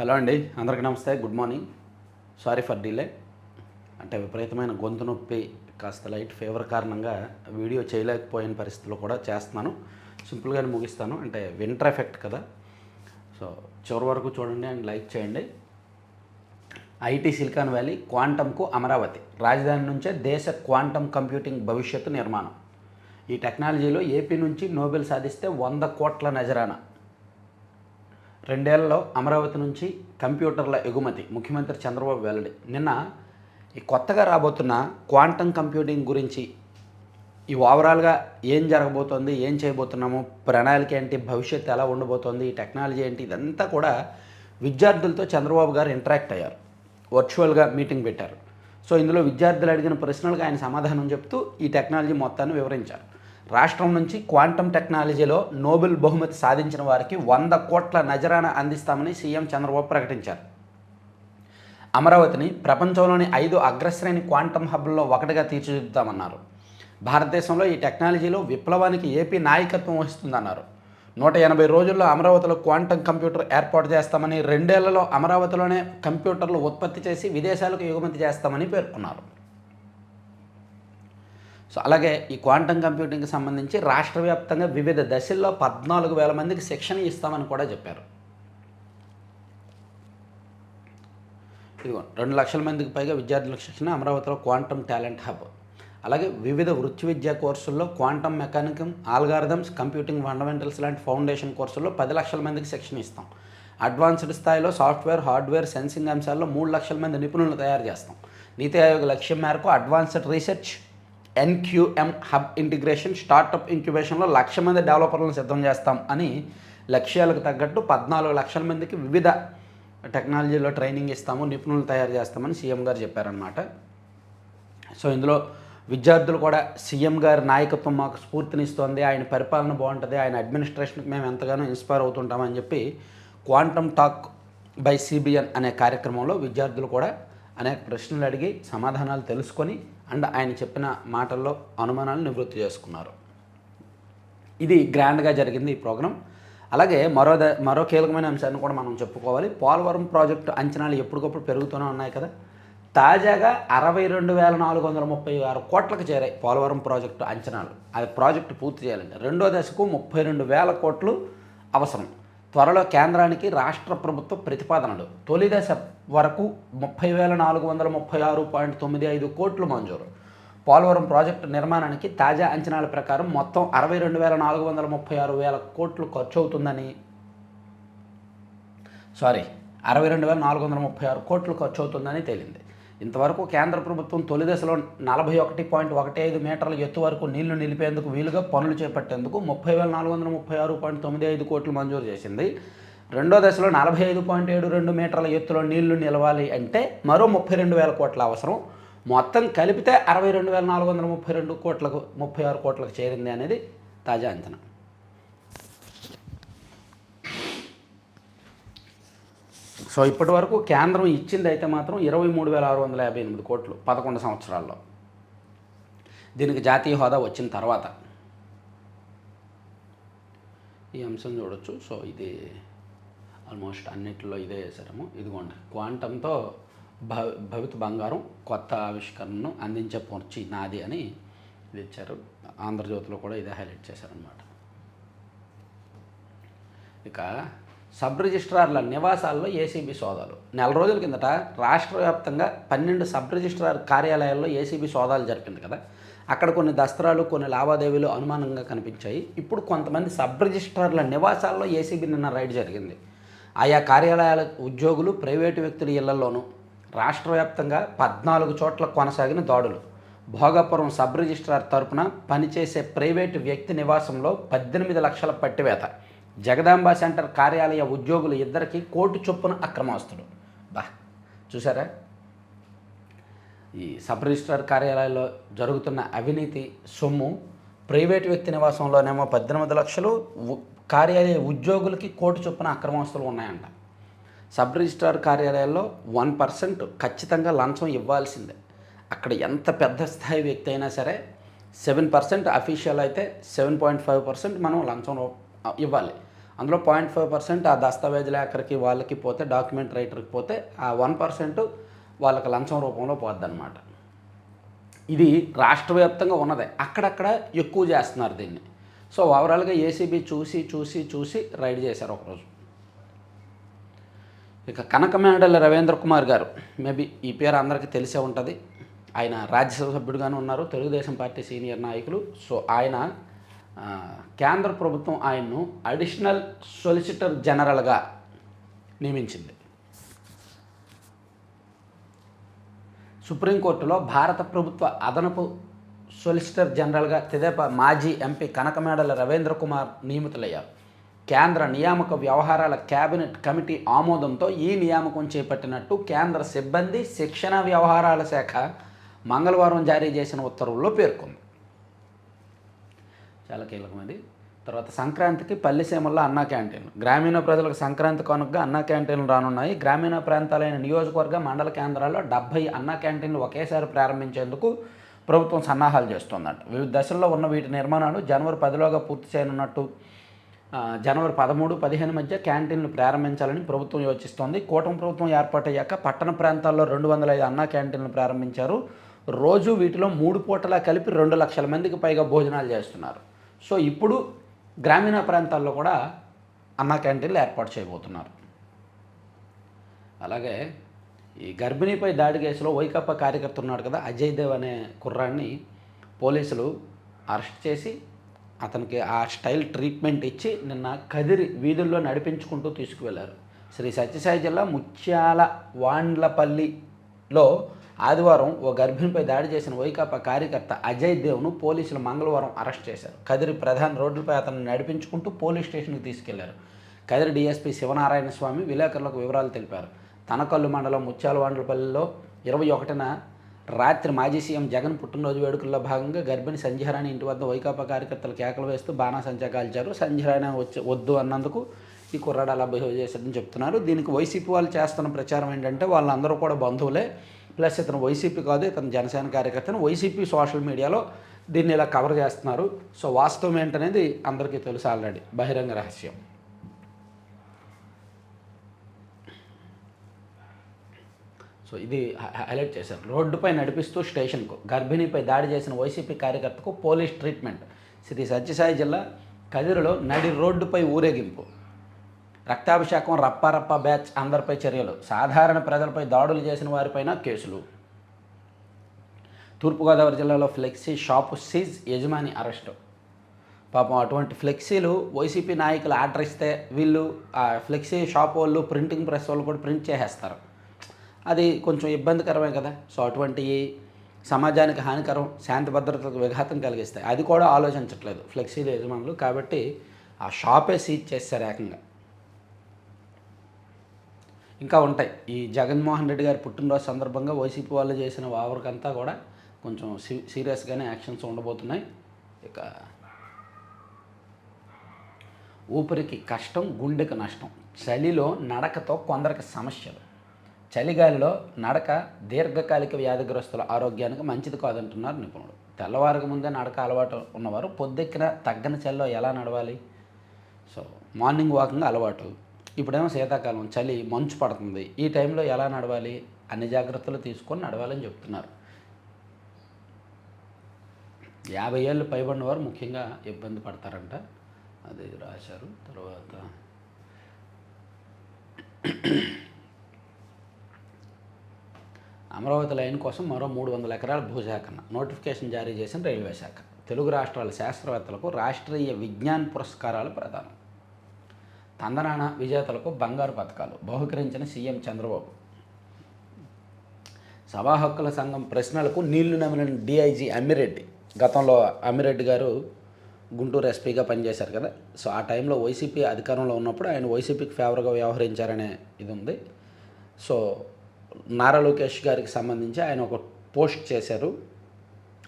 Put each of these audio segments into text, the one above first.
Hello అండి అందరికీ నమస్తే good morning. Sorry for delay. అంటే విపరీతమైన గొంతు నొప్పి కాస్త లైట్ ఫీవర్ కారణంగా వీడియో చేయలేకపోయిన పరిస్థితుల్లో కూడా చేస్తున్నాను. సింపుల్గానే ముగిస్తాను. అంటే వింటర్ ఎఫెక్ట్ కదా. సో చివరి వరకు చూడండి అండ్ లైక్ చేయండి. ఐటీ సిలికాన్ వ్యాలీ క్వాంటంకు అమరావతి. రాజధాని నుంచే దేశ క్వాంటం కంప్యూటింగ్ భవిష్యత్తు నిర్మాణం. ఈ టెక్నాలజీలో ఏపీ నుంచి నోబెల్ సాధిస్తే వంద కోట్ల నజరానా. రెండేళ్ళలో అమరావతి నుంచి కంప్యూటర్ల ఎగుమతి ముఖ్యమంత్రి చంద్రబాబు వెల్లడి. నిన్న ఈ కొత్తగా రాబోతున్న క్వాంటం కంప్యూటింగ్ గురించి ఈ ఓవరాల్గా ఏం జరగబోతోంది ఏం చేయబోతున్నాము ప్రణాళిక ఏంటి భవిష్యత్తు ఎలా ఉండబోతోంది ఈ టెక్నాలజీ ఏంటి ఇదంతా కూడా విద్యార్థులతో చంద్రబాబు గారు ఇంటరాక్ట్ అయ్యారు. వర్చువల్గా మీటింగ్ పెట్టారు. సో ఇందులో విద్యార్థులు అడిగిన ప్రశ్నలకు ఆయన సమాధానం చెప్తూ ఈ టెక్నాలజీ మొత్తాన్ని వివరించారు. రాష్ట్రం నుంచి క్వాంటం టెక్నాలజీలో నోబెల్ బహుమతి సాధించిన వారికి వంద కోట్ల నజరాన అందిస్తామని సీఎం చంద్రబాబు ప్రకటించారు. అమరావతిని ప్రపంచంలోని ఐదు అగ్రశ్రేణి క్వాంటం హబ్ల్లో ఒకటిగా తీర్చిదిద్దామన్నారు భారతదేశంలో ఈ టెక్నాలజీలో విప్లవానికి ఏపీ నాయకత్వం వహిస్తుందన్నారు. నూట ఎనభై రోజుల్లో అమరావతిలో క్వాంటం కంప్యూటర్ ఏర్పాటు చేస్తామని రెండేళ్ళలో అమరావతిలోనే కంప్యూటర్లు ఉత్పత్తి చేసి విదేశాలకు ఎగుమతి చేస్తామని పేర్కొన్నారు. సో అలాగే ఈ క్వాంటం కంప్యూటింగ్కి సంబంధించి రాష్ట్ర వ్యాప్తంగా వివిధ దశల్లో పద్నాలుగు వేల మందికి శిక్షణ ఇస్తామని కూడా చెప్పారు. ఇదిగో రెండు లక్షల మందికి పైగా విద్యార్థులకు శిక్షణ అమరావతిలో క్వాంటమ్ టాలెంట్ హబ్. అలాగే వివిధ వృత్తి విద్యా కోర్సుల్లో quantum mechanics algorithms computing fundamentals లాంటి ఫౌండేషన్ కోర్సుల్లో పది లక్షల మందికి శిక్షణ ఇస్తాం. అడ్వాన్స్డ్ స్థాయిలో సాఫ్ట్వేర్ హార్డ్వేర్ సెన్సింగ్ అంశాల్లో మూడు లక్షల మంది నిపుణులను తయారు చేస్తాం. నీతి ఆయోగ్ లక్ష్యం మేరకు advanced research NQM hub integration startup ఇంక్యుబేషన్లో lakh మంది డెవలపర్లను సిద్ధం చేస్తాం అని లక్ష్యాలకు తగ్గట్టు పద్నాలుగు లక్షల మందికి వివిధ టెక్నాలజీలో ట్రైనింగ్ ఇస్తాము నిపుణులు తయారు చేస్తామని సీఎం గారు చెప్పారనమాట సో ఇందులో విద్యార్థులు కూడా సీఎం గారి నాయకత్వం మాకు స్ఫూర్తినిస్తోంది ఆయన పరిపాలన బాగుంటుంది ఆయన అడ్మినిస్ట్రేషన్కి మేము ఎంతగానో ఇన్స్పైర్ అవుతుంటామని చెప్పి క్వాంటమ్ టాక్ బై సిబిఎన్ అనే కార్యక్రమంలో విద్యార్థులు కూడా అనేక ప్రశ్నలు అడిగి సమాధానాలు తెలుసుకొని అండ్ ఆయన చెప్పిన మాటల్లో అనుమానాలు నివృత్తి చేసుకున్నారు. ఇది గ్రాండ్గా జరిగింది ఈ ప్రోగ్రాం. అలాగే మరో ద మరో కీలకమైన అంశాన్ని కూడా మనం చెప్పుకోవాలి. పోలవరం ప్రాజెక్టు అంచనాలు ఎప్పటికప్పుడు పెరుగుతూనే ఉన్నాయి కదా. తాజాగా అరవై రెండు వేల నాలుగు వందల ముప్పై ఆరు కోట్లకు చేరాయి పోలవరం ప్రాజెక్టు అంచనాలు. అది ప్రాజెక్టు పూర్తి చేయాలంటే రెండో దశకు ముప్పై రెండు వేల కోట్లు అవసరం. త్వరలో కేంద్రానికి రాష్ట్ర ప్రభుత్వ ప్రతిపాదనలు. తొలి దశ వరకు ముప్పై వేల నాలుగు వందల ముప్పై ఆరు పాయింట్ తొమ్మిది ఐదు కోట్లు మంజూరు. పోలవరం ప్రాజెక్టు నిర్మాణానికి తాజా అంచనాల ప్రకారం మొత్తం అరవై రెండు వేల నాలుగు వందల ముప్పై ఆరు వేల కోట్లు ఖర్చు అవుతుందని సారీ అరవై రెండు వేల నాలుగు వందల ముప్పై ఆరు కోట్లు ఖర్చు అవుతుందని తేలింది. ఇంతవరకు కేంద్ర ప్రభుత్వం తొలి దశలో నలభై ఒకటి పాయింట్ ఒకటి ఐదు మీటర్ల ఎత్తు వరకు నీళ్ళు నిలిపేందుకు వీలుగా పనులు చేపట్టేందుకు ముప్పై వేల నాలుగు వందల ముప్పై ఆరు పాయింట్ తొమ్మిది ఐదు కోట్లు మంజూరు చేసింది. రెండో దశలో నలభై ఐదు పాయింట్ ఏడు రెండు మీటర్ల ఎత్తులో నీళ్ళు నిలవాలి అంటే మరో ముప్పై రెండు వేల కోట్ల అవసరం. మొత్తం కలిపితే అరవై రెండు వేల నాలుగు వందల ముప్పై రెండు కోట్లకు ముప్పై ఆరు కోట్లకు చేరింది అనేది తాజా అంచనా. సో ఇప్పటి వరకు కేంద్రం ఇచ్చింది అయితే మాత్రం ఇరవై మూడు వేల ఆరు వందల యాభై ఎనిమిది కోట్లు పదకొండు సంవత్సరాల్లో. దీనికి జాతీయ హోదా వచ్చిన తర్వాత. ఈ అంశం చూడొచ్చు. సో ఇది ఆల్మోస్ట్ అన్నిటిలో ఇదే వేసాము ఇదిగోండి క్వాంటంతో భ భవిత బంగారం కొత్త ఆవిష్కరణను అందించే పొర్చి నాది అని ఇది ఇచ్చారు. ఆంధ్రజ్యోతిలో కూడా ఇదే హైలైట్ చేశారనమాట ఇక సబ్ రిజిస్ట్రార్ల నివాసాల్లో ఏసీబీ సోదాలు. నెల రోజుల కిందట రాష్ట్ర వ్యాప్తంగా పన్నెండు సబ్ రిజిస్ట్రార్ కార్యాలయాల్లో ఏసీబీ సోదాలు జరిపింది కదా. అక్కడ కొన్ని దస్త్రాలు కొన్ని లావాదేవీలు అనుమానంగా కనిపించాయి. ఇప్పుడు కొంతమంది సబ్ రిజిస్ట్రార్ల నివాసాల్లో ఏసీబీ నిన్న రైడ్ జరిగింది. ఆయా కార్యాలయాల ఉద్యోగులు ప్రైవేటు వ్యక్తుల ఇళ్ళలోనూ రాష్ట్ర వ్యాప్తంగా పద్నాలుగు చోట్ల కొనసాగిన దాడులు. భోగాపురం సబ్ రిజిస్ట్రార్ తరపున పనిచేసే ప్రైవేటు వ్యక్తి నివాసంలో పద్దెనిమిది లక్షల పట్టివేత. జగదాంబ సెంటర్ కార్యాలయ ఉద్యోగులు ఇద్దరికి కోర్టు చొప్పున అక్రమాస్తులు. బా చూసారా ఈ సబ్ రిజిస్ట్రార్ కార్యాలయాల్లో జరుగుతున్న అవినీతి సొమ్ము ప్రైవేట్ వ్యక్తి నివాసంలోనేమో పద్దెనిమిది లక్షలు ఉ- కార్యాలయ ఉద్యోగులకి కోటి చొప్పున అక్రమాస్తులు ఉన్నాయంట. సబ్ రిజిస్ట్రార్ కార్యాలయాల్లో వన్ పర్సెంట్ ఖచ్చితంగా లంచం ఇవ్వాల్సిందే. అక్కడ ఎంత పెద్ద స్థాయి వ్యక్తి అయినా సరే సెవెన్ పర్సెంట్ అఫీషియల్ అయితే సెవెన్ పాయింట్ ఫైవ్ పర్సెంట్ మనం లంచం ఇవ్వాలి. అందులో పాయింట్ ఫైవ్ పర్సెంట్ ఆ దస్తావేజ్ ఎక్కడికి వాళ్ళకి పోతే డాక్యుమెంట్ రైటర్కి పోతే ఆ వన్ పర్సెంట్ వాళ్ళకి లంచం రూపంలో పోద్దనమాట ఇది రాష్ట్ర వ్యాప్తంగా ఉన్నదే. అక్కడక్కడ ఎక్కువ చేస్తున్నారు దీన్ని. సో ఓవరాల్గా ఏసీబీ చూసి చూసి చూసి రైడ్ చేశారు ఒకరోజు. ఇక కనకమేడల రవీంద్ర కుమార్ గారు మేబీ ఈ పేరు అందరికీ తెలిసే ఉంటుంది. ఆయన రాజ్యసభ సభ్యుడుగానే ఉన్నారు. తెలుగుదేశం పార్టీ సీనియర్ నాయకులు. సో ఆయన కేంద్ర ప్రభుత్వం ఆయన్ను అడిషనల్ సొలిసిటర్ జనరల్గా నియమించింది. సుప్రీంకోర్టులో భారత ప్రభుత్వ అదనపు సొలిసిటర్ జనరల్గా తెదేపా మాజీ ఎంపీ కనకమేడల రవీంద్ర కుమార్ నియమితులయ్యారు. కేంద్ర నియామక వ్యవహారాల కేబినెట్ కమిటీ ఆమోదంతో ఈ నియామకం చేపట్టినట్టు కేంద్ర సిబ్బంది శిక్షణ వ్యవహారాల శాఖ మంగళవారం జారీ చేసిన ఉత్తర్వుల్లో పేర్కొంది. చాలా కీలకమైనది. తర్వాత సంక్రాంతికి పల్లెసీమల్లో అన్నా క్యాంటీన్ గ్రామీణ ప్రజలకు సంక్రాంతి కానుకగా అన్నా క్యాంటీన్లు రానున్నాయి. గ్రామీణ ప్రాంతాలైన నియోజకవర్గ మండల కేంద్రాల్లో డెబ్బై అన్నా క్యాంటీన్లు ఒకేసారి ప్రారంభించేందుకు ప్రభుత్వం సన్నాహాలు చేస్తుందంట. వివిధ దశల్లో ఉన్న వీటి నిర్మాణాలు జనవరి పదిలోగా పూర్తి చేయనున్నట్టు జనవరి పదమూడు పదిహేను మధ్య క్యాంటీన్లు ప్రారంభించాలని ప్రభుత్వం యోచిస్తోంది. కూటమి ప్రభుత్వం ఏర్పాటయ్యాక పట్టణ ప్రాంతాల్లో రెండు వందల ఐదు అన్నా క్యాంటీన్లు ప్రారంభించారు. రోజు వీటిలో మూడు పూటలా కలిపి రెండు లక్షల మందికి పైగా భోజనాలు చేస్తున్నారు. సో ఇప్పుడు గ్రామీణ ప్రాంతాల్లో కూడా అన్న క్యాంటీన్లు ఏర్పాటు చేయబోతున్నారు. అలాగే ఈ గర్భిణీపై దాడి కేసులో వైకాపా కార్యకర్త ఉన్నాడు కదా అజయ్ దేవ్ అనే కుర్రాన్ని పోలీసులు అరెస్ట్ చేసి అతనికి ఆ స్టైల్ ట్రీట్మెంట్ ఇచ్చి నిన్న కదిరి వీధుల్లో నడిపించుకుంటూ తీసుకువెళ్ళారు శ్రీ సత్యసాయి జిల్లా ముత్యాల వాండ్లపల్లిలో ఆదివారం ఓ గర్భిణిపై దాడి చేసిన వైకాపా కార్యకర్త అజయ్ దేవ్ను పోలీసులు మంగళవారం అరెస్ట్ చేశారు. కదిరి ప్రధాన రోడ్డుపై అతన్ని నడిపించుకుంటూ పోలీస్ స్టేషన్కి తీసుకెళ్ళారు. కదిరి డీఎస్పీ శివనారాయణ స్వామి విలేకరులకు వివరాలు తెలిపారు. తనకల్లు మండలం ముత్యాలవాండ్లపల్లిలో ఇరవై ఒకటిన రాత్రి మాజీ సీఎం జగన్ పుట్టినరోజు వేడుకల్లో భాగంగా గర్భిణి సంధ్యారాణి ఇంటి వద్ద వైకాపా కార్యకర్తలు కేకలు వేస్తూ బాణాసంచా కాల్చారు. సంధ్యారాణి వచ్చి వద్దు అన్నందుకు ఈ కుర్రాడు అలా బిహేవ్ చేశారని చెప్తున్నారు. దీనికి వైసీపీ వాళ్ళు చేస్తున్న ప్రచారం ఏంటంటే వాళ్ళందరూ కూడా బంధువులే. ప్లస్ ఇతను వైసీపీ కాదు ఇతను జనసేన కార్యకర్తను వైసీపీ సోషల్ మీడియాలో దీన్ని ఇలా కవర్ చేస్తున్నారు. సో వాస్తవం ఏంటనేది అందరికీ తెలుసు ఆల్రెడీ. బహిరంగ రహస్యం. సో ఇది హైలైట్ చేశారు. రోడ్డుపై నడిపిస్తూ స్టేషన్కు గర్భిణిపై దాడి చేసిన వైసీపీ కార్యకర్తకు పోలీస్ ట్రీట్మెంట్. శ్రీ సత్యసాయి జిల్లా కదిరిలో నడి రోడ్డుపై ఊరేగింపు. రక్తాభిషేకం రప్పారప్ప బ్యాచ్ అందరిపై చర్యలు. సాధారణ ప్రజలపై దాడులు చేసిన వారిపైన కేసులు. తూర్పుగోదావరి జిల్లాలో ఫ్లెక్సీ షాపు సీజ్ యజమాని అరెస్టు. పాపం అటువంటి ఫ్లెక్సీలు వైసీపీ నాయకులు ఆర్డర్ ఇస్తే వీళ్ళు ఆ ఫ్లెక్సీ షాప్ వాళ్ళు ప్రింటింగ్ ప్రెస్ వాళ్ళు కూడా ప్రింట్ చేసేస్తారు. అది కొంచెం ఇబ్బందికరమే కదా. సో అటువంటి సమాజానికి హానికరం శాంతి భద్రతకు విఘాతం కలిగిస్తాయి. అది కూడా ఆలోచించట్లేదు ఫ్లెక్సీల యజమానులు. కాబట్టి ఆ షాపే సీజ్ చేస్తారు ఏకంగా. ఇంకా ఉంటాయి. ఈ జగన్మోహన్ రెడ్డి గారి పుట్టినరోజు సందర్భంగా వైసీపీ వాళ్ళు చేసిన వావరికంతా కూడా కొంచెం సీ సీరియస్గానే యాక్షన్స్ ఉండబోతున్నాయి. ఇక ఊపిరికి కష్టం గుండెకు నష్టం. చలిలో నడకతో కొందరికి సమస్యలు. చలిగాలిలో నడక దీర్ఘకాలిక వ్యాధిగ్రస్తుల ఆరోగ్యానికి మంచిది కాదంటున్నారు నిపుణులు తెల్లవారికి ముందే నడక అలవాటు ఉన్నవారు పొద్దెక్కిన తగ్గని చలిలో ఎలా నడవాలి? సో మార్నింగ్ వాకింగ్ అలవాటు. ఇప్పుడేమో శీతాకాలం చలి మంచు పడుతుంది. ఈ టైంలో ఎలా నడవాలి? అన్ని జాగ్రత్తలు తీసుకొని నడవాలని చెప్తున్నారు. యాభై ఏళ్ళు పైబడిన వారు ముఖ్యంగా ఇబ్బంది పడతారంట. అది రాశారు. తర్వాత అమరావతి లైన్ కోసం మరో మూడు వందల ఎకరాల భూసేకరణ. నోటిఫికేషన్ జారీ చేసిన రైల్వే శాఖ. తెలుగు రాష్ట్రాల శాస్త్రవేత్తలకు రాష్ట్రీయ విజ్ఞాన్ పురస్కారాలు ప్రదానం. తందనాణ విజేతలకు బంగారు పథకాలు. బహుకరించిన సీఎం చంద్రబాబు. సభా హక్కుల సంఘం ప్రశ్నలకు నీళ్ళు నమిలిన డిఐజీ అమ్మిరెడ్డి. గతంలో అమ్మిరెడ్డి గారు గుంటూరు ఎస్పీగా పనిచేశారు కదా. సో ఆ టైంలో వైసీపీ అధికారంలో ఉన్నప్పుడు ఆయన వైసీపీకి ఫేవర్గా వ్యవహరించారనే ఇది ఉంది. సో నారా లోకేష్ గారికి సంబంధించి ఆయన ఒక పోస్ట్ చేశారు.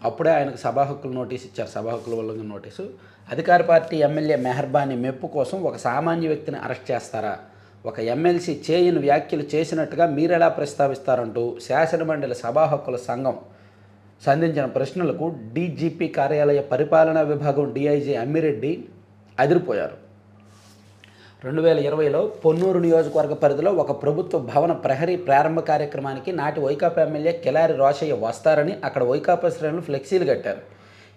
అప్పుడే ఆయనకు సభా హక్కులు నోటీస్ ఇచ్చారు. సభా హక్కుల వల్ల నోటీసు. అధికార పార్టీ ఎమ్మెల్యే మెహర్బానీ మెప్పు కోసం ఒక సామాన్య వ్యక్తిని అరెస్ట్ చేస్తారా? ఒక ఎమ్మెల్సీ చేయని వ్యాఖ్యలు చేసినట్టుగా మీరెలా ప్రస్తావిస్తారంటూ శాసనమండలి సభా హక్కుల సంఘం సంధించిన ప్రశ్నలకు డీజీపీ కార్యాలయ పరిపాలనా విభాగం డీఐజీ అమ్మిరెడ్డి అదిరిపోయారు. రెండు వేల ఇరవైలో పొన్నూరు నియోజకవర్గ పరిధిలో ఒక ప్రభుత్వ భవన ప్రహరీ ప్రారంభ కార్యక్రమానికి నాటి వైకాపా ఎమ్మెల్యే కిలారి రోషయ్య వస్తారని అక్కడ వైకాపా శ్రేణులు ఫ్లెక్సీలు కట్టారు.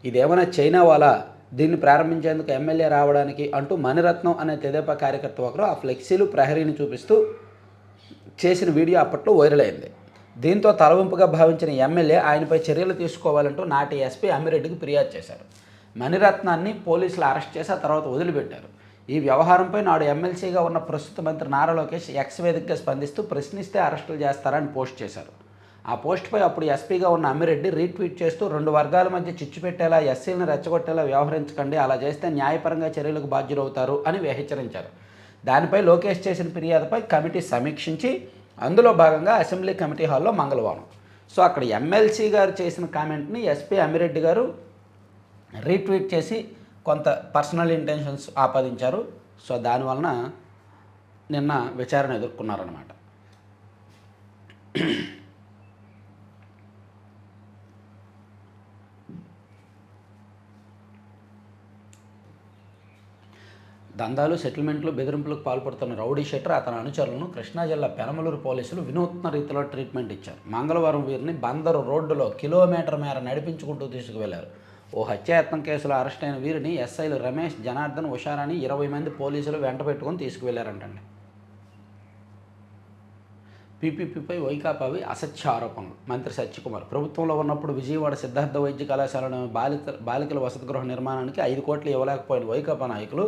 ఇదేమైనా చైనా వాళ్ళ? దీన్ని ప్రారంభించేందుకు ఎమ్మెల్యే రావడానికి అంటూ మణిరత్నం అనే తెదేపా కార్యకర్త ఒకరు ఆ ఫ్లెక్సీలు ప్రహరీని చూపిస్తూ చేసిన వీడియో అప్పట్లో వైరల్ అయింది. దీంతో తలవంపుగా భావించిన ఎమ్మెల్యే ఆయనపై చర్యలు తీసుకోవాలంటూ నాటి ఎస్పీ అమ్మిరెడ్డికి ఫిర్యాదు చేశారు. మణిరత్నాన్ని పోలీసులు అరెస్ట్ చేసి ఆ తర్వాత వదిలిపెట్టారు. ఈ వ్యవహారంపై నాడు ఎమ్మెల్సీగా ఉన్న ప్రస్తుత మంత్రి నారా లోకేష్ ఎక్స్ వేదికగా స్పందిస్తూ ప్రశ్నిస్తే అరెస్టులు చేస్తారని పోస్ట్ చేశారు. ఆ పోస్ట్పై అప్పుడు ఎస్పీగా ఉన్న అమ్మిరెడ్డి రీట్వీట్ చేస్తూ రెండు వర్గాల మధ్య చిచ్చు పెట్టేలా ఎస్సీలను రెచ్చగొట్టేలా వ్యవహరించకండి అలా చేస్తే న్యాయపరంగా చర్యలకు బాధ్యులవుతారు అని హెచ్చరించారు దానిపై లోకేష్ చేసిన ఫిర్యాదుపై కమిటీ సమీక్షించి అందులో భాగంగా అసెంబ్లీ కమిటీ హాల్లో మంగళవారం. సో అక్కడ ఎమ్మెల్సీ గారు చేసిన కామెంట్ని ఎస్పీ అమ్మిరెడ్డి గారు రీట్వీట్ చేసి కొంత పర్సనల్ ఇంటెన్షన్స్ ఆపాదించారు. సో దానివలన నిన్న విచారణ ఎదుర్కొన్నారనమాట దందాలు సెటిల్మెంట్లు బెదిరింపులకు పాల్పడుతున్న రౌడీ షెట్టర్ అతని అనుచరులను కృష్ణా జిల్లా పెనమలూరు పోలీసులు వినూత్న రీతిలో ట్రీట్మెంట్ ఇచ్చారు. మంగళవారం వీరిని బందరు రోడ్డులో కిలోమీటర్ మేర నడిపించుకుంటూ తీసుకువెళ్ళారు. ఓ హత్యాయత్నం కేసులో అరెస్ట్ అయిన వీరిని ఎస్ఐలు రమేష్ జనార్దన్ ఉషారాని ఇరవై మంది పోలీసులు వెంట పెట్టుకుని తీసుకువెళ్ళారంటండి. పీపీపీపై వైకాపావి అసత్య ఆరోపణలు. మంత్రి సత్యకుమార్ ప్రభుత్వంలో ఉన్నప్పుడు విజయవాడ సిద్ధార్థ వైద్య కళాశాలను బాలిక బాలికల వసతి గృహ నిర్మాణానికి ఐదు కోట్లు ఇవ్వలేకపోయిన వైకాపా నాయకులు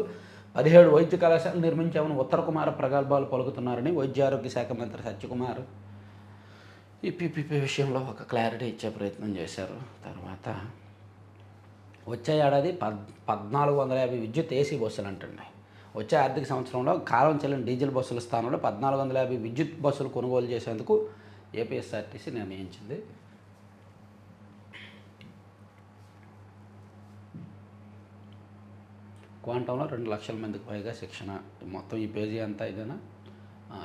పదిహేడు వైద్య కళాశాలలు నిర్మించామని ఉత్తర కుమార ప్రగల్భాలు పలుకుతున్నారని వైద్య ఆరోగ్య శాఖ మంత్రి సత్యకుమార్ ఈ పీపీపీ విషయంలో ఒక క్లారిటీ ఇచ్చే ప్రయత్నం చేశారు. తర్వాత వచ్చే ఏడాది పద్ పద్నాలుగు వందల యాభై విద్యుత్ ఏసీ బస్సులు అంటండి. వచ్చే ఆర్థిక సంవత్సరంలో కాలం చెల్లిన డీజిల్ బస్సుల స్థానంలో పద్నాలుగు వందల యాభై విద్యుత్ బస్సులు కొనుగోలు చేసేందుకు ఏపీఎస్ఆర్టీసీ నిర్ణయించింది. క్వాంటంలో రెండు లక్షల మందికి పైగా శిక్షణ. మొత్తం ఈ పేజీ అంతా ఇదేనా?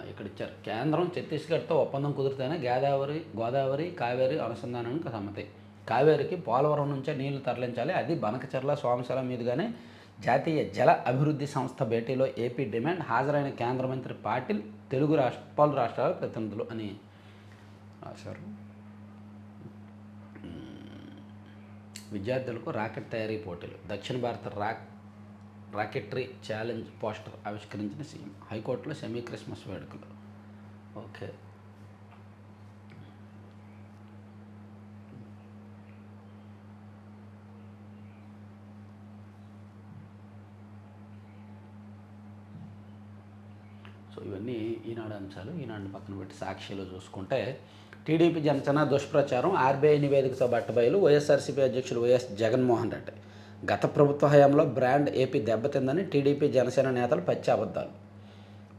ఇక్కడ ఇచ్చారు. కేంద్రం ఛత్తీస్గఢ్తో ఒప్పందం కుదిరితేనే గోదావరి గోదావరి కావేరి అనుసంధానానికి సమ్మతి. కావేరికి పోలవరం నుంచే నీళ్ళు తరలించాలి. అది బనకచర్ల సోమశల మీదుగానే జాతీయ జల అభివృద్ధి సంస్థ భేటీలో ఏపీ డిమాండ్. హాజరైన కేంద్ర మంత్రి పాటిల్ తెలుగు రాష్ట్ర పలు రాష్ట్రాల ప్రతినిధులు అని రాశారు. విద్యార్థులకు రాకెట్ తయారీ పోటీలు. దక్షిణ భారత రాక్ రాకెటరీ ఛాలెంజ్ పోస్టర్ ఆవిష్కరించిన సీఎం. హైకోర్టులో సెమీ క్రిస్మస్ వేడుకలు. ఓకే. సో ఇవన్నీ ఈనాడు అంశాలు. ఈనాడు పక్కన పెట్టి సాక్షిలో చూసుకుంటే టీడీపీ జనసేన దుష్ప్రచారం ఆర్బీఐ నివేదికతో బట్టబయలు వైఎస్ఆర్సీపీ అధ్యక్షులు వైఎస్ జగన్మోహన్ రెడ్డి. గత ప్రభుత్వ హయాంలో బ్రాండ్ ఏపీ దెబ్బతిందని టీడీపీ జనసేన నేతలు పచ్చి అబద్ధాలు.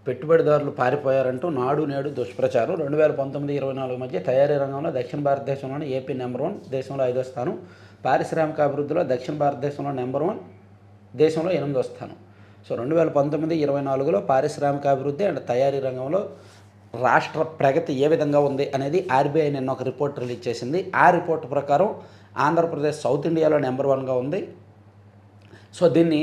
పెట్టుబడిదారులు పారిపోయారంటూ నాడు నేడు దుష్ప్రచారం. రెండు వేల పంతొమ్మిది ఇరవై నాలుగు మధ్య తయారీ రంగంలో దక్షిణ భారతదేశంలోని ఏపీ నెంబర్ వన్ దేశంలో ఐదో స్థానం. పారిశ్రామిక అభివృద్ధిలో దక్షిణ భారతదేశంలో నెంబర్ వన్ దేశంలో ఎనిమిదో స్థానం. సో రెండు వేల పంతొమ్మిది ఇరవై నాలుగులో పారిశ్రామిక అభివృద్ధి అండ్ తయారీ రంగంలో రాష్ట్ర ప్రగతి ఏ విధంగా ఉంది అనేది ఆర్బీఐ నిన్న ఒక రిపోర్ట్ రిలీజ్ చేసింది. ఆ రిపోర్ట్ ప్రకారం ఆంధ్రప్రదేశ్ సౌత్ ఇండియాలో నెంబర్ వన్గా ఉంది. సో దీన్ని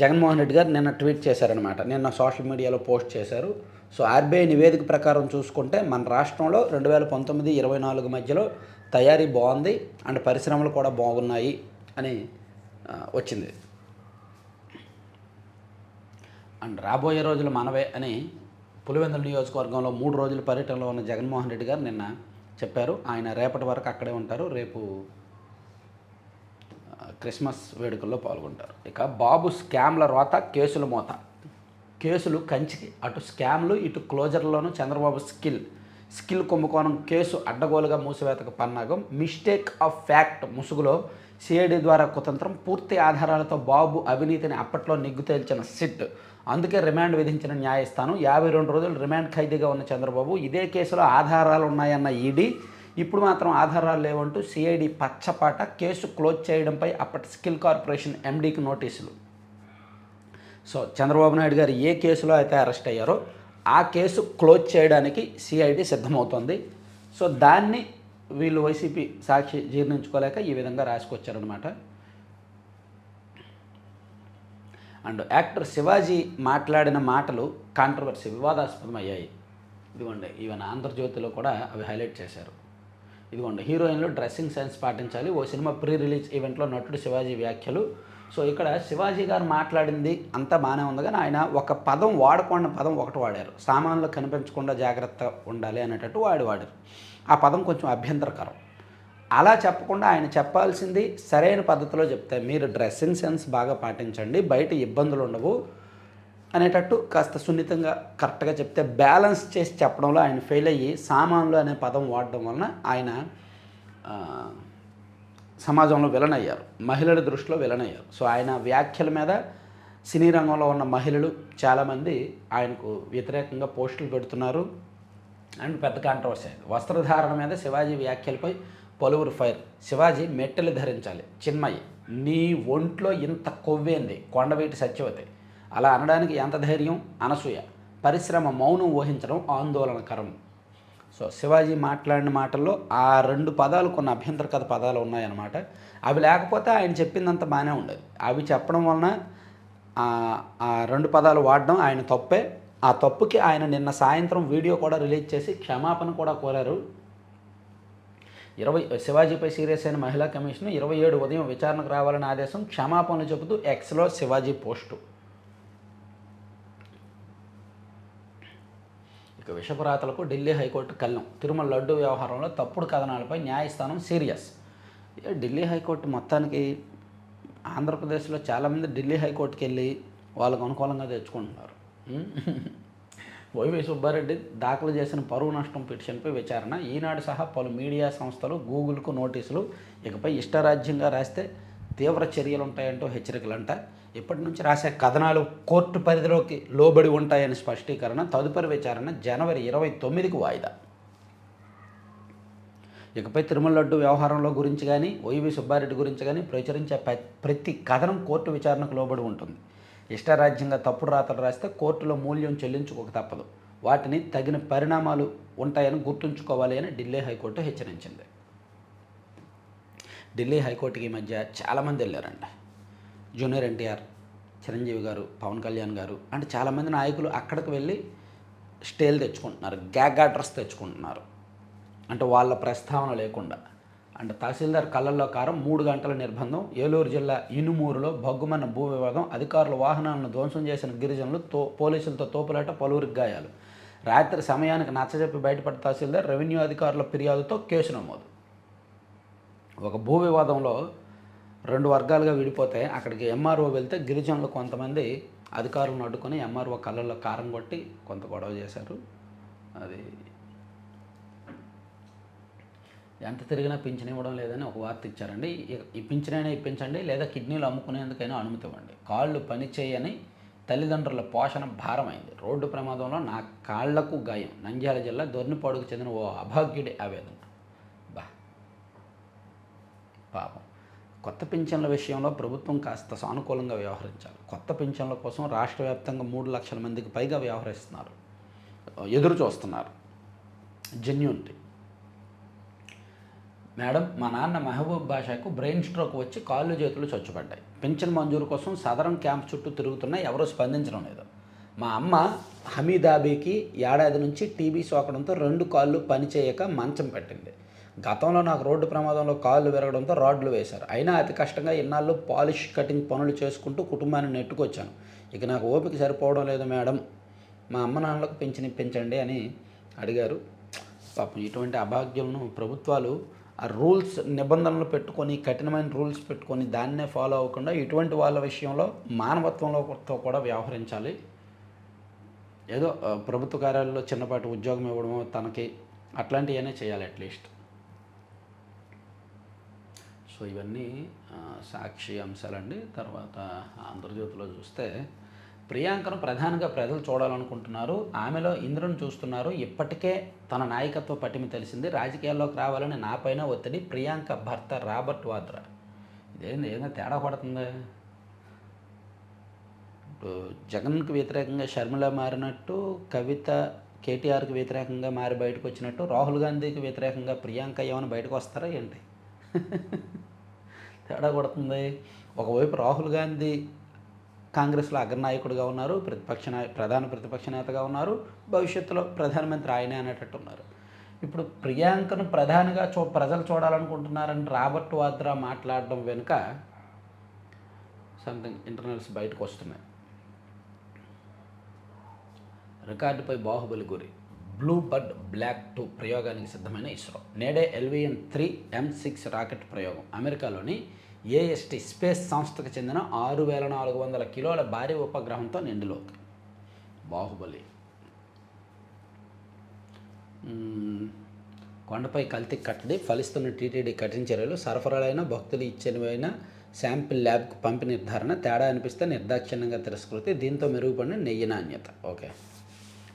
జగన్మోహన్ రెడ్డి గారు నిన్న ట్వీట్ చేశారనమాట నిన్న సోషల్ మీడియాలో పోస్ట్ చేశారు. సో ఆర్బీఐ నివేదిక ప్రకారం చూసుకుంటే మన రాష్ట్రంలో రెండు వేల పంతొమ్మిది ఇరవై నాలుగు మధ్యలో తయారీ బాగుంది. అండ్ పరిశ్రమలు కూడా బాగున్నాయి అని వచ్చింది. అండ్ రాబోయే రోజులు మనవే అని పులివెందుల నియోజకవర్గంలో మూడు రోజుల పర్యటనలో ఉన్న జగన్మోహన్ రెడ్డి గారు నిన్న చెప్పారు. ఆయన రేపటి వరకు అక్కడే ఉంటారు. రేపు క్రిస్మస్ వేడుకల్లో పాల్గొంటారు. ఇక బాబు స్కామ్ల రోత కేసుల మోత. కేసులు కంచికి అటు స్కామ్లు ఇటు క్లోజర్లోనూ చంద్రబాబు స్కిల్. స్కిల్ కుంభకోణం కేసు అడ్డగోలుగా మూసివేతకు పన్నాగం. మిస్టేక్ ఆఫ్ ఫ్యాక్ట్ ముసుగులో సిఐడి ద్వారా కుతంత్రం. పూర్తి ఆధారాలతో బాబు అవినీతిని అప్పట్లో నిగ్గు తేల్చిన సిట్. అందుకే రిమాండ్ విధించిన న్యాయస్థానం. యాభై రెండు రోజులు రిమాండ్ ఖైదీగా ఉన్న చంద్రబాబు ఇదే కేసులో ఆధారాలు ఉన్నాయన్న ఈడీ ఇప్పుడు మాత్రం ఆధారాలు లేవంటూ సిఐడి పచ్చపాట కేసు క్లోజ్ చేయడంపై అప్పటి స్కిల్ కార్పొరేషన్ ఎండీకి నోటీసులు. సో చంద్రబాబు నాయుడు గారు ఏ కేసులో అయితే అరెస్ట్ అయ్యారో ఆ కేసు క్లోజ్ చేయడానికి సిఐడి సిద్ధమవుతోంది. సో దాన్ని వీళ్ళు వైసీపీ సాక్షి జీర్ణించుకోలేక ఈ విధంగా రాసుకొచ్చారనమాట అండ్ యాక్టర్ శివాజీ మాట్లాడిన మాటలు కాంట్రవర్సీ వివాదాస్పదం అయ్యాయి ఇదిగోండి ఈవెన్ ఆంధ్రజ్యోతిలో కూడా అవి హైలైట్ చేశారు. ఇదిగోండి హీరోయిన్లు డ్రెస్సింగ్ సెన్స్ పాటించాలి. ఓ సినిమా ప్రీ రిలీజ్ ఈవెంట్లో నటుడు శివాజీ వ్యాఖ్యలు. సో ఇక్కడ శివాజీ గారు మాట్లాడింది అంతా బాగానే ఉంది. కానీ ఆయన ఒక పదం వాడకుండా పదం ఒకటి వాడారు. సామాన్లు కనిపించకుండా జాగ్రత్త ఉండాలి అనేటట్టు వాడి వాడారు. ఆ పదం కొంచెం అభ్యంతరకరం. అలా చెప్పకుండా ఆయన చెప్పాల్సింది సరైన పద్ధతిలో చెప్తే మీరు డ్రెస్సింగ్ సెన్స్ బాగా పాటించండి. బయట ఇబ్బందులు ఉండవు. అనేటట్టు కాస్త సున్నితంగా కరెక్ట్గా చెప్తే బ్యాలెన్స్ చేసి చెప్పడంలో ఆయన ఫెయిల్ అయ్యి సామాన్లు అనే పదం వాడడం వలన ఆయన సమాజంలో విలన్ అయ్యారు మహిళల దృష్టిలో విలన్ అయ్యారు సో ఆయన వ్యాఖ్యల మీద సినీ రంగంలో ఉన్న మహిళలు చాలామంది ఆయనకు వ్యతిరేకంగా పోస్టులు పెడుతున్నారు. అండ్ పెద్ద కాంట్రవర్సీ అయింది వస్త్రధారణ మీద శివాజీ వ్యాఖ్యలపై పలువురు ఫైర్. శివాజీ మెట్టెలు ధరించాలి. చిన్మయ్య నీ ఒంట్లో ఇంత కొవ్వేంది? కొండవీటి సత్యవతి. అలా అనడానికి ఎంత ధైర్యం? అనసూయ. పరిశ్రమ మౌనం ఊహించడం ఆందోళనకరం. సో శివాజీ మాట్లాడిన మాటల్లో ఆ రెండు పదాలు కొన్ని అభ్యంతరకర పదాలు ఉన్నాయన్నమాట. అవి లేకపోతే ఆయన చెప్పిందంత బాగానే ఉండేది. అవి చెప్పడం వలన ఆ- ఆ రెండు పదాలు వాడడం ఆయన తప్పే. ఆ తప్పుకి ఆయన నిన్న సాయంత్రం వీడియో కూడా రిలీజ్ చేసి క్షమాపణ కూడా కోరారు. ఇరవై శివాజీపై సీరియస్ అయిన మహిళా కమిషన్ ఇరవై ఏడు ఉదయం విచారణకు రావాలని ఆదేశం క్షమాపణలు చెబుతూ ఎక్స్లో శివాజీ పోస్టు. ఇక విషపురాతలకు ఢిల్లీ హైకోర్టు కళ్ళం తిరుమల లడ్డు వ్యవహారంలో తప్పుడు కథనాలపై న్యాయస్థానం సీరియస్. ఢిల్లీ హైకోర్టు మొత్తానికి ఆంధ్రప్రదేశ్లో చాలామంది ఢిల్లీ హైకోర్టుకి వెళ్ళి వాళ్ళకు అనుకూలంగా తెచ్చుకుంటున్నారు. వైవి సుబ్బారెడ్డి దాఖలు చేసిన పరువు నష్టం పిటిషన్పై విచారణ. ఈనాడు సహా పలు మీడియా సంస్థలు గూగుల్కు నోటీసులు ఇకపై ఇష్టరాజ్యంగా రాస్తే తీవ్ర చర్యలు ఉంటాయంటూ హెచ్చరికలంట. ఇప్పటి నుంచి రాసే కథనాలు కోర్టు పరిధిలోకి లోబడి ఉంటాయని స్పష్టీకరణ తదుపరి విచారణ జనవరి ఇరవై తొమ్మిదికి వాయిదా. ఇకపై తిరుమల లడ్డు వ్యవహారంలో గురించి కానీ వైవి సుబ్బారెడ్డి గురించి కానీ ప్రచురించే ప్రతి కథనం కోర్టు విచారణకు లోబడి ఉంటుంది. ఇష్టారాజ్యంగా తప్పుడు రాతలు రాస్తే కోర్టులో మూల్యం చెల్లించుకోక తప్పదు. వాటిని తగిన పరిణామాలు ఉంటాయని గుర్తుంచుకోవాలి అని ఢిల్లీ హైకోర్టు హెచ్చరించింది. ఢిల్లీ హైకోర్టుకి ఈ మధ్య చాలామంది వెళ్ళారంట. జూనియర్ ఎన్టీఆర్ చిరంజీవి గారు పవన్ కళ్యాణ్ గారు అంటే చాలామంది నాయకులు అక్కడికి వెళ్ళి స్టేలు తెచ్చుకుంటున్నారు గ్యాగా డ్రెస్ తెచ్చుకుంటున్నారు. అంటే వాళ్ళ ప్రస్తావన లేకుండా. అంటే తహసీల్దార్ కళ్ళల్లో కారం మూడు గంటల నిర్బంధం ఏలూరు జిల్లా ఇనుమూరులో భగ్గుమన్న భూ వివాదం అధికారుల వాహనాలను ధ్వంసం చేసిన గిరిజనులు తో పోలీసులతో తోపులాట పలువురికి గాయాలు. రాత్రి సమయానికి నచ్చజెప్పి బయటపడ్డ తహసీల్దార్ రెవెన్యూ అధికారుల ఫిర్యాదుతో కేసు నమోదు. ఒక భూ వివాదంలో రెండు వర్గాలుగా విడిపోతే అక్కడికి ఎంఆర్ఓ వెళ్తే గిరిజనులు కొంతమంది అధికారులను అడ్డుకొని ఎంఆర్ఓ కళ్ళల్లో కారం కొట్టి కొంత గొడవ చేశారు. అది ఎంత తిరిగినా పింఛన్ ఇవ్వడం లేదని ఒక వార్త ఇచ్చారండి. ఇ- ఈ పింఛనైనా ఇప్పించండి లేదా కిడ్నీలు అమ్ముకునేందుకైనా అనుమతి ఇవ్వండి. కాళ్ళు పని చేయని తల్లిదండ్రుల పోషణ భారమైంది. రోడ్డు ప్రమాదంలో నా కాళ్ళకు గాయం. నంద్యాల జిల్లా దొర్నిపాడుకు చెందిన ఓ అభాగ్యుడి ఆవేదన. బా. పాపం. కొత్త పింఛన్ల విషయంలో ప్రభుత్వం కాస్త సానుకూలంగా వ్యవహరించాలి. కొత్త పింఛన్ల కోసం రాష్ట్ర వ్యాప్తంగా మూడు లక్షల మందికి పైగా వ్యవహరిస్తున్నారు. ఎదురు చూస్తున్నారు. జెన్యున్టీ మేడం మా నాన్న మహబూబ్ బాషాకు బ్రెయిన్ స్ట్రోక్ వచ్చి కాళ్ళు చేతులు చచ్చిపడ్డాయి. పింఛన్ మంజూరు కోసం సదరం క్యాంప్ చుట్టూ తిరుగుతున్నా ఎవరూ స్పందించడం లేదు. మా అమ్మ హమీదాబీకి ఏడాది నుంచి టీబీ సోకడంతో రెండు కాళ్ళు పనిచేయక మంచం పెట్టింది. గతంలో నాకు రోడ్డు ప్రమాదంలో కాళ్ళు విరగడంతో రాడ్లు వేశారు. అయినా అతి కష్టంగా ఇన్నాళ్ళు పాలిష్ కటింగ్ పనులు చేసుకుంటూ కుటుంబాన్ని నెట్టుకొచ్చాను. ఇక నాకు ఓపిక సరిపోవడం లేదు మేడం. మా అమ్మ నాన్నలకు పింఛన్ పెంచండి అని అడిగారు. పాపం ఇటువంటి అభాగ్యులను ప్రభుత్వాలు ఆ రూల్స్ నిబంధనలు పెట్టుకొని కఠినమైన రూల్స్ పెట్టుకొని దాన్నే ఫాలో అవ్వకుండా ఇటువంటి వాళ్ళ విషయంలో మానవత్వంలో కూడా వ్యవహరించాలి. ఏదో ప్రభుత్వ కార్యాలయంలో చిన్నపాటి ఉద్యోగం ఇవ్వడమో తనకి అట్లాంటివన్నీ చేయాలి అట్లీస్ట్. సో ఇవన్నీ సాక్షి అంశాలండి. తర్వాత ఆంధ్రజ్యోతిలో చూస్తే ప్రియాంకను ప్రధానంగా ప్రజలు చూడాలనుకుంటున్నారు. ఆమెలో ఇంద్రుని చూస్తున్నారు. ఇప్పటికే తన నాయకత్వ పటిమి తెలిసింది. రాజకీయాల్లోకి రావాలని నాపైన ఒత్తిడి. ప్రియాంక భర్త రాబర్ట్ వాద్రా. ఇదేంది? ఏదైనా తేడా పడుతుంది ఇప్పుడు జగన్కి వ్యతిరేకంగా షర్మిల మారినట్టు కవిత కేటీఆర్కి వ్యతిరేకంగా మారి బయటకు వచ్చినట్టు రాహుల్ గాంధీకి వ్యతిరేకంగా ప్రియాంక ఏమైనా బయటకు వస్తారా ఏంటి? తేడా కొడుతుంది. ఒకవైపు రాహుల్ గాంధీ కాంగ్రెస్లో అగ్రనాయకుడిగా ఉన్నారు ప్రతిపక్ష నాయ ప్రధాన ప్రతిపక్ష నేతగా ఉన్నారు భవిష్యత్తులో ప్రధానమంత్రి ఆయనే అనేటట్టు ఉన్నారు. ఇప్పుడు ప్రియాంకను ప్రధానిగా చూ ప్రజలు చూడాలనుకుంటున్నారని రాబర్ట్ వాద్రా మాట్లాడడం వెనుక సంథింగ్ ఇంటర్నల్స్ బయటకు వస్తున్నాయి రికార్డుపై బాహుబలి గురి. బ్లూ బర్డ్ బ్లాక్ టూ ప్రయోగానికి సిద్ధమైన ఇస్రో. నేడే LVM three M six rocket ప్రయోగం. అమెరికాలోని ఏఎస్టీ స్పేస్ సంస్థకు చెందిన ఆరు వేల నాలుగు వందల కిలోల భారీ ఉపగ్రహంతో నిండులోకి బాహుబలి. కొండపై కల్తీ కట్టడి ఫలిస్తున్న టీటీడీ కఠిన చర్యలు సరఫరాలైన భక్తులు ఇచ్చినవైన శాంపిల్ ల్యాబ్కు పంపి నిర్ధారణ తేడా అనిపిస్తే నిర్దాక్షిణ్యంగా తిరస్కృతి దీంతో మెరుగుపడిన నెయ్యి నాణ్యత. ఓకే.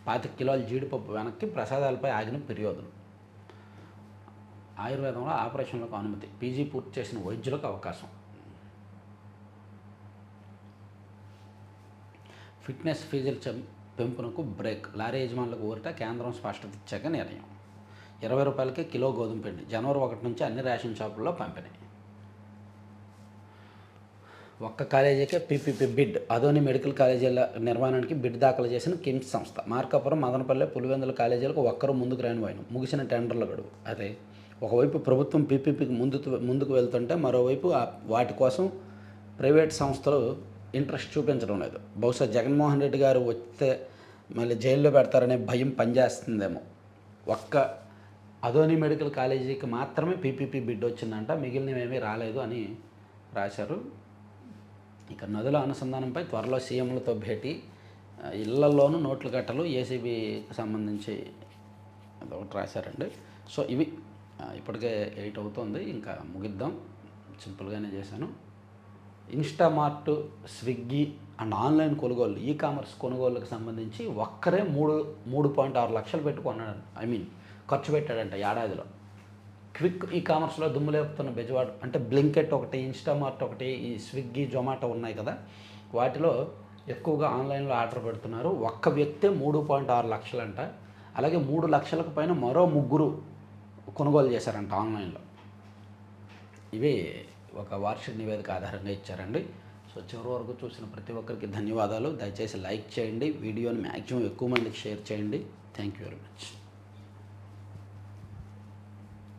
పాతిక కిలోల జీడిపప్పు వెనక్కి ప్రసాదాలపై ఆగిన ఫిర్యాదులు. ఆయుర్వేదంలో ఆపరేషన్లకు అనుమతి పీజీ పూర్తి చేసిన వైద్యులకు అవకాశం. ఫిట్నెస్ ఫీజుల చెం- పెంపునకు బ్రేక్ లారీ యజమానులకు ఊరట కేంద్రం స్పష్టత ఇచ్చాక నిర్ణయం. ఇరవై రూపాయలకే కిలో గోధుమ పిండి జనవరి ఒకటి నుంచి అన్ని రేషన్ షాపుల్లో పంపిణీ. ఒక్క కాలేజీకే పీపీపీ బిడ్. అదోని మెడికల్ కాలేజీల నిర్మాణానికి బిడ్ దాఖలు చేసిన కిమ్స్ సంస్థ. మార్కాపురం మదనపల్లె పులివెందుల కాలేజీలకు ఒక్కరు ముందుకు రాని పోయిన ముగిసిన టెండర్ల గడువు. అదే ఒకవైపు ప్రభుత్వం పీపీపీకి ముందు ముందుకు వెళ్తుంటే మరోవైపు వాటి కోసం ప్రైవేట్ సంస్థలు ఇంట్రెస్ట్ చూపించడం లేదు. బహుశా జగన్మోహన్ రెడ్డి గారు వస్తే మళ్ళీ జైల్లో పెడతారనే భయం పనిచేస్తుందేమో. ఒక్క అదోని మెడికల్ కాలేజీకి మాత్రమే పీపీపీ బిడ్ వచ్చిందంట. మిగిలినవేమీ రాలేదు అని రాశారు ఇక నదుల అనుసంధానంపై త్వరలో సీఎంలతో భేటీ. ఇళ్ళలోనూ నోట్లు కట్టలు ఏసీబీకి సంబంధించి ఒకటి రాశారండి. సో ఇవి ఇప్పటికే ఎయిట్ అవుతుంది. ఇంకా ముగిద్దాం. సింపుల్గానే చేశాను. ఇన్స్టామార్ట్ స్విగ్గీ అండ్ ఆన్లైన్ కొనుగోలు ఈ కామర్స్ కొనుగోలుకు సంబంధించి ఒక్కరే మూడు మూడు పాయింట్ ఆరు లక్షలు పెట్టుకున్నాడు ఐ మీన్ ఖర్చు పెట్టాడంట ఏడాదిలో క్విక్ ఈ కామర్స్లో దుమ్ము లేపుతున్న బెజవాడ్ అంటే బ్లింకెట్ ఒకటి ఇన్స్టామార్ట్ ఒకటి ఈ స్విగ్గీ జొమాటో ఉన్నాయి కదా. వాటిలో ఎక్కువగా ఆన్లైన్లో ఆర్డర్ పెడుతున్నారు. ఒక్క వ్యక్తే మూడు పాయింట్ ఆరు లక్షలంట. అలాగే మూడు లక్షలకు పైన మరో ముగ్గురు కొనుగోలు చేశారంట ఆన్లైన్లో. ఇవి ఒక వార్షిక నివేదిక ఆధారంగా ఇచ్చారండి. సో చివరి వరకు చూసిన ప్రతి ఒక్కరికి ధన్యవాదాలు. దయచేసి లైక్ చేయండి. వీడియోని మ్యాక్సిమం ఎక్కువ మందికి షేర్ చేయండి. Thank you very much.